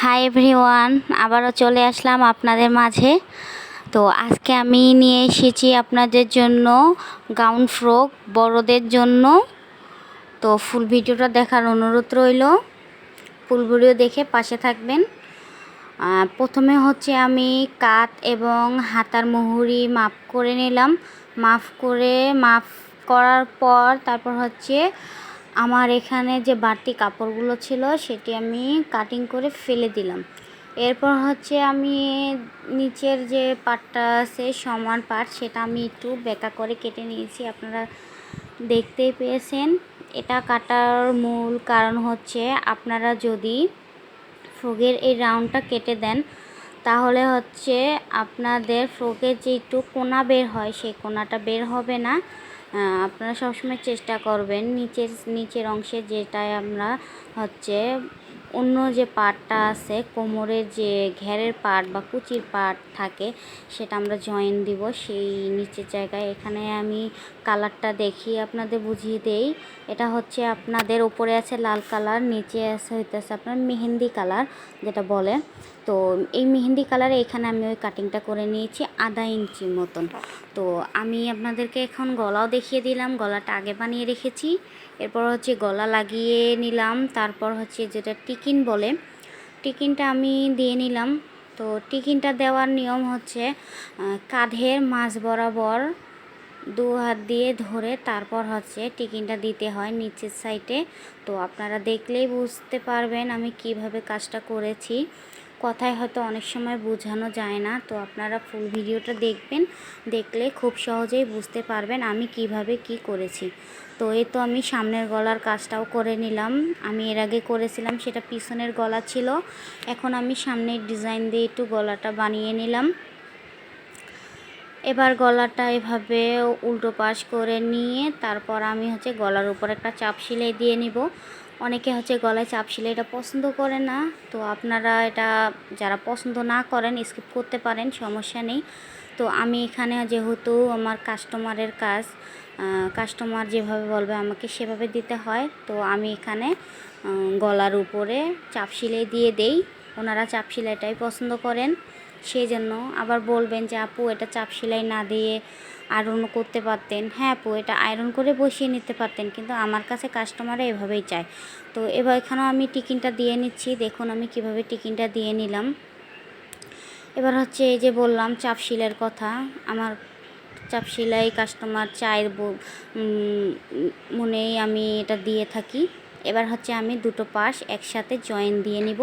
Hi everyone আবারও চলে আসলাম আপনাদের মাঝে। তো আজকে আমি নিয়ে এসেছি আপনাদের জন্য গাউন ফ্রক বড়দের জন্য। তো ফুল ভিডিওটা দেখার অনুরোধ রইল। ফুল ভিডিও দেখে পাশে থাকবেন। প্রথমে হচ্ছে আমি কাত এবং হাতার মুহুরি মাপ করে নিলাম। মাপ করে মাপ করার পর তারপর হচ্ছে আমার এখানে যে বাড়তি কাপড়গুলো ছিল, সেটি আমি কাটিং করে ফেলে দিলাম। এরপর হচ্ছে আমি নিচের যে পাটটা আছে, সমান পাট, সেটা আমি একটু বেঁকা করে কেটে নিয়েছি। আপনারা দেখতেই পেয়েছেন, এটা কাটার মূল কারণ হচ্ছে আপনারা যদি ফ্রকের এই রাউন্ডটা কেটে দেন, তাহলে হচ্ছে আপনাদের ফ্রকের যে একটু কোনা বের হয়, সেই কোনাটা বের হবে না। আপনারা সবসময় চেষ্টা করবেন নিচের নিচের অংশে যেটায় আমরা হচ্ছে অন্য যে পার্টটা আছে, কোমরের যে ঘেরের পার্ট বা কুচির পার্ট থাকে, সেটা আমরা জয়েন দিব। সেই নিচের জায়গায় এখানে আমি কালারটা দেখি, আপনাদের বুঝিয়ে দেই। এটা হচ্ছে আপনাদের উপরে আছে লাল কালার নিচে আছে হইতেছে আপনার মেহেন্দি কালার যেটা বলে। তো এই মেহেন্দি কালারে এখানে আমি ওই কাটিংটা করে নিয়েছি আধা ইঞ্চি মতন। তো আমি আপনাদেরকে এখন গলাও দেখিয়ে দিলাম, গলাটা আগে বানিয়ে রেখেছি। এরপর হচ্ছে গলা লাগিয়ে নিলাম, তারপর হচ্ছে যেটা টিকিন বলে, টিকিনটা আমি দিয়ে নিলাম। তো টিকিনটা দেওয়ার নিয়ম হচ্ছে কাঁধের মাঝ বরাবর দু হাত দিয়ে ধরে তারপর হচ্ছে টিকিনটা দিতে হয় নিচের সাইডে তো আপনারা দেখলেই বুঝতে পারবেন আমি কীভাবে কাজটা করেছি। কথায় হয়তো অনেক সময় বোঝানো যায় না। তো আপনারা ফুল ভিডিওটা দেখবেন, দেখলে খুব সহজেই বুঝতে পারবেন আমি কীভাবে কি করেছি। তো এই তো আমি সামনের গলার কাজটাও করে নিলাম। আমি এর আগে করেছিলাম, সেটা পিছনের গলা ছিল। এখন আমি সামনের ডিজাইন দিয়ে একটু গলাটা বানিয়ে নিলাম। এবার গলাটা এভাবে উল্টো পাশ করে নিয়ে তারপর আমি হচ্ছে গলার উপর একটা চাপ সেলাই দিয়ে নিব। অনেকে হচ্ছে গলায় চাপ সেলাইটা পছন্দ করে না। তো আপনারা এটা যারা পছন্দ না করেন স্কিপ করতে পারেন, সমস্যা নেই। তো আমি এখানে যেহেতু আমার কাস্টমারের কাজ কাস্টমার যেভাবে বলবে আমাকে সেভাবে দিতে হয়। তো আমি এখানে গলার উপরে চাপ সেলাই দিয়ে দেই। ওনারা চাপ সেলাইটাই পছন্দ করেন। সেই জন্য আবার বলবেন যে, আপু, এটা চাপ সেলাই না দিয়ে আয়রনও করতে পারতেন। হ্যাঁ আপু, এটা আয়রন করে বসিয়ে নিতে পারতেন, কিন্তু আমার কাছে কাস্টমাররা এভাবেই চায়। তো এবার এখানেও আমি টিকিনটা দিয়ে নিচ্ছি। দেখুন আমি কীভাবে টিকিনটা দিয়ে নিলাম। এবার হচ্ছে এই যে বললাম, চাপ সেলাইয়ের কথা। আমার চাপ সেলাই কাস্টমার চায়ের মনেই আমি এটা দিয়ে থাকি। এবার হচ্ছে আমি দুটো পাশ একসাথে জয়েন দিয়ে নিব।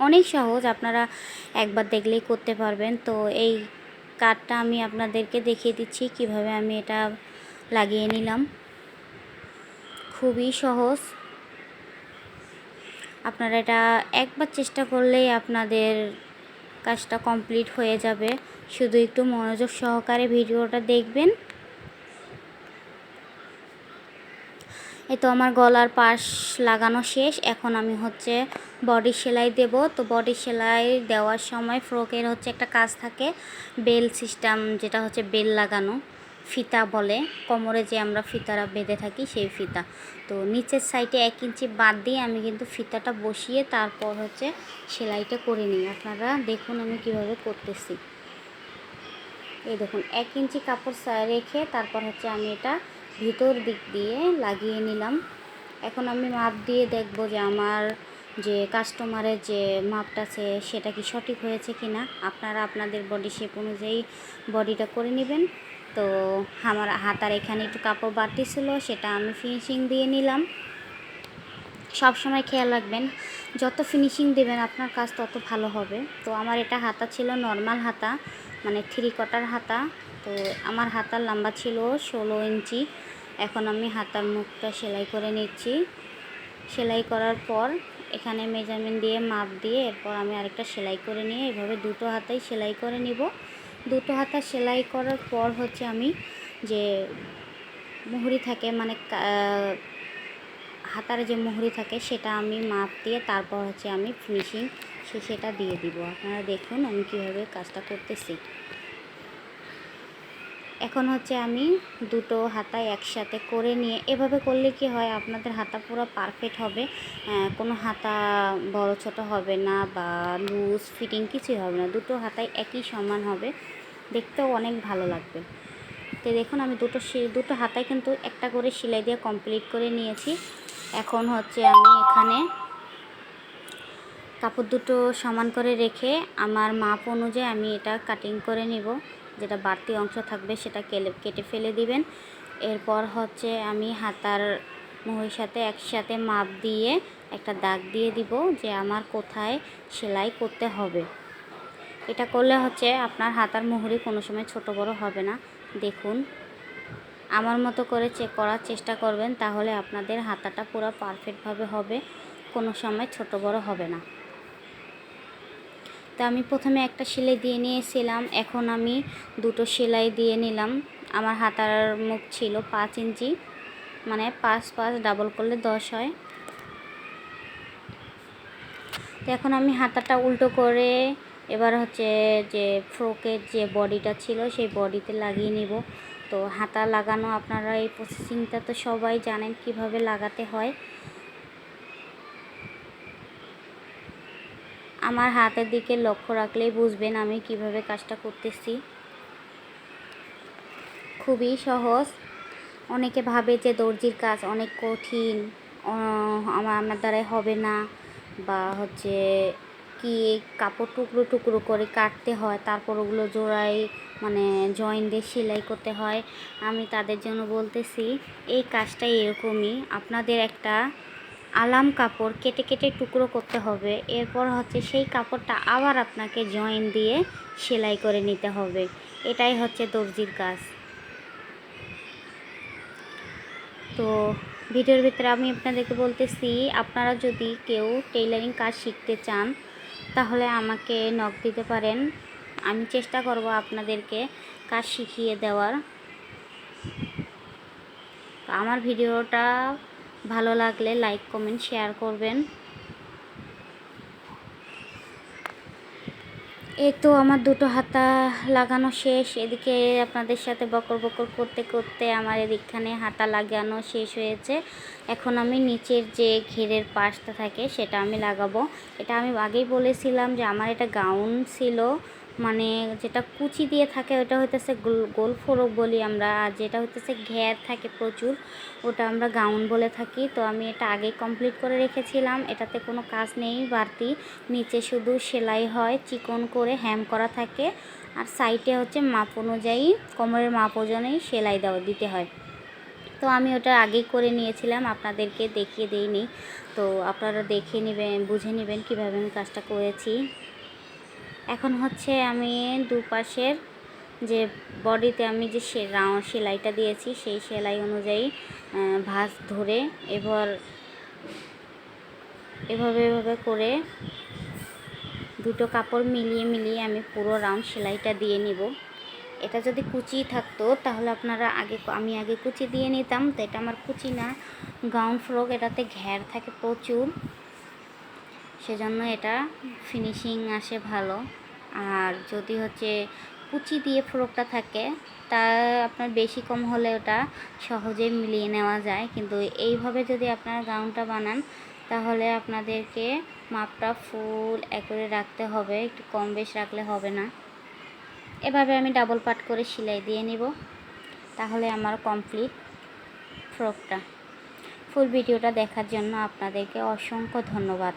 অনেক সহজ, আপনারা একবার দেখলেই করতে পারবেন। তো এই কার্ডটা আমি আপনাদেরকে দেখিয়ে দিচ্ছি, কীভাবে আমি এটা লাগিয়ে নিলাম। খুবই সহজ। আপনারা এটা একবার চেষ্টা করলেই আপনাদের কাজটা কমপ্লিট হয়ে যাবে। শুধু একটু মনোযোগ সহকারে ভিডিওটা দেখবেন। এই তো আমার গলার পাশ লাগানো শেষ। এখন আমি হচ্ছে বডি সেলাই দেব। তো বডি সেলাই দেওয়ার সময় ফ্রকের হচ্ছে একটা কাজ থাকে বেল সিস্টেম যেটা হচ্ছে বেল লাগানো, ফিতা বলে। কোমরে যে আমরা ফিতারা বেঁধে থাকি সেই ফিতা। তো নিচের সাইডে এক ইঞ্চি বাদ দিয়ে আমি কিন্তু ফিতাটা বসিয়ে তারপর হচ্ছে সেলাইটা করে নিই। আপনারা দেখুন আমি কীভাবে করতেছি। এই দেখুন, এক ইঞ্চি কাপড় রেখে তারপর হচ্ছে আমি এটা ভিতর দিক দিয়ে লাগিয়ে নিলাম। এখন আমি মাপ দিয়ে দেখব যে আমার যে কাস্টমারের যে মাপটা আছে, সেটা কি সঠিক হয়েছে কি না আপনারা আপনাদের বডি শেপ অনুযায়ী বডিটা করে নেবেন। তো আমার হাতার এখানে একটু কাপড় বাড়তি ছিল সেটা আমি ফিনিশিং দিয়ে নিলাম। সব সময় খেয়াল রাখবেন, যত ফিনিশিং দেবেন আপনার কাজ তত ভালো হবে। তো আমার এটা হাতা ছিল নর্মাল হাতা মানে থ্রি কটার হাতা। তো আমার হাতার লম্বা ছিল ষোলো ইঞ্চি। এখন আমি হাতার মুখটা সেলাই করে নিচ্ছি। সেলাই করার পর এখানে মেজারমেন্ট দিয়ে মাপ দিয়ে এরপর আমি আরেকটা সেলাই করে নিয়ে এভাবে দুটো হাতাই সেলাই করে নিব। দুটো হাতা সেলাই করার পর হচ্ছে আমি যে মুহুরি থাকে মানে হাতার যে মুহুরি থাকে সেটা আমি মাপ দিয়ে তারপর হচ্ছে আমি ফিনিশিং সে, সেটা দিয়ে দিব। আপনারা দেখুন আমি কীভাবে কাজটা করতেছি। এখন হচ্ছে আমি দুটো হাতায় একসাথে করে নিয়ে, এভাবে করলে কি হয়, আপনাদের হাতা পুরো পারফেক্ট হবে। কোনো হাতা বড় ছোট হবে না বা লুজ ফিটিং কিছুই হবে না, দুটো হাতায় একই সমান হবে। দেখতেও অনেক ভালো লাগবে। তো দেখুন, আমি দুটো দুটো হাতায় কিন্তু একটা করে সেলাই দিয়ে কমপ্লিট করে নিয়েছি। এখন হচ্ছে আমি এখানে কাপড় দুটো সমান করে রেখে আমার মাপ অনুযায়ী আমি এটা কাটিং করে নিব। যেটা বাড়তি অংশ থাকবে সেটা কেলে, কেটে ফেলে দিবেন। এরপর হচ্ছে আমি হাতার মুহুরির সাথে একসাথে মাপ দিয়ে একটা দাগ দিয়ে দিব যে আমার কোথায় সেলাই করতে হবে। এটা করলে হচ্ছে আপনার হাতার মুহুরি কোনো সময় ছোট বড় হবে না। দেখুন, আমার মতো করে চেক করার চেষ্টা করবেন তাহলে আপনাদের হাতাটা পুরো পারফেক্টভাবে হবে, কোনো সময় ছোট বড় হবে না। তো আমি প্রথমে একটা সেলাই দিয়ে নিয়েছিলাম, এখন আমি দুটো সেলাই দিয়ে নিলাম। আমার হাতার মুখ ছিল পাঁচ ইঞ্চি মানে পাঁচ পাঁচ ডাবল করলে দশ হয়। তো এখন আমি হাতাটা উল্টো করে এবার হচ্ছে যে ফ্রকের যে বডিটা ছিল সেই বডিতে লাগিয়ে নিব। তো হাতা লাগানো আপনারা এই প্রসেসিংটা তো সবাই জানেন কীভাবে লাগাতে হয়। আমার হাতের দিকে লক্ষ্য রাখলেই বুঝবেন আমি কীভাবে কাজটা করতেছি। খুবই সহজ। অনেকে ভাবে যে দর্জির কাজ অনেক কঠিন আমার আমার দ্বারাই হবে না বা হচ্ছে কি কাপড় টুকরো টুকরো করে কাটতে হয়, তারপর ওগুলো জোড়াই মানে জয়েন দিয়ে সেলাই করতে হয়। আমি তাদের জন্য বলতেছি, এই কাজটা এরকমই। আপনাদের একটা আলাম কাপড় কেটে কেটে টুকরো করতে হবে। এরপর হচ্ছে সেই কাপড়টা আবার আপনাকে জয়েন দিয়ে সেলাই করে নিতে হবে। এটাই হচ্ছে দর্জির কাজ। তো ভিডিওর ভিতরে আমি আপনাদেরকে বলতেছি, আপনারা যদি কেউ টেইলারিং কাজ শিখতে চান, তাহলে আমাকে নখ দিতে পারেন। আমি চেষ্টা করব আপনাদেরকে কাজ শিখিয়ে দেওয়ার। আমার ভিডিওটা ভালো লাগলে লাইক কমেন্ট শেয়ার করবেন। এই তো আমার দুটো হাতা লাগানো শেষ। এদিকে আপনাদের সাথে বকর বকর করতে করতে আমার এদিকখানে হাতা লাগানো শেষ হয়েছে। এখন আমি নিচের যে ঘেরের পাশটা থাকে, সেটা আমি লাগাবো। এটা আমি আগেই বলেছিলাম যে আমার এটা গাউন ছিল। মানে যেটা কুচি দিয়ে থাকে, ওটা হইতেছে গোল ফোরক বলি আমরা। আর যেটা হইতেছে ঘের থাকে প্রচুর, ওটা আমরা গাউন বলে থাকি। তো আমি এটা আগেই কমপ্লিট করে রেখেছিলাম। এটাতে কোনো কাজ নেই, বাড়তি। নিচে শুধু সেলাই হয়, চিকন করে হ্যাম করা থাকে। আর সাইডে হচ্ছে মাপ অনুযায়ী, কোমরের মাপ অনুযায়ী সেলাই দেওয়া, দিতে হয়। তো আমি ওটা আগেই করে নিয়েছিলাম, আপনাদেরকে দেখিয়ে দিইনি। তো আপনারা দেখে নেবেন, বুঝে নেবেন কীভাবে আমি কাজটা করেছি। এখন হচ্ছে আমি দুপাশের যে বডিতে আমি যে সে রাউন্ড সেলাইটা দিয়েছি, সেই সেলাই অনুযায়ী ভাঁজ ধরে এবার এভাবে এভাবে করে দুটো কাপড় মিলিয়ে মিলিয়ে আমি পুরো রাউন্ড সেলাইটা দিয়ে নিব। এটা যদি কুচি থাকতো, তাহলে আপনারা আগে আমি আগে কুচি দিয়ে নিতাম, তো এটা আমার কুচি না। গাউন ফ্রক এটাতে ঘের থাকে প্রচুর। সেজন্য এটা ফিনিশিং আসে ভালো। আর যদি হচ্ছে কুচি দিয়ে ফ্রকটা থাকে, তা আপনার বেশি কম হলে ওটা সহজে মিলিয়ে নেওয়া যায়। কিন্তু এইভাবে যদি আপনার গাউনটা বানান, তাহলে আপনাদেরকে মাপটা ফুল একরে রাখতে হবে, একটু কম বেশ রাখলে হবে না। এভাবে আমি ডাবল পাট করে সেলাই দিয়ে নিব। তাহলে আমার কমপ্লিট ফ্রকটা। ফুল ভিডিওটা দেখার জন্য আপনাদেরকে অসংখ্য ধন্যবাদ।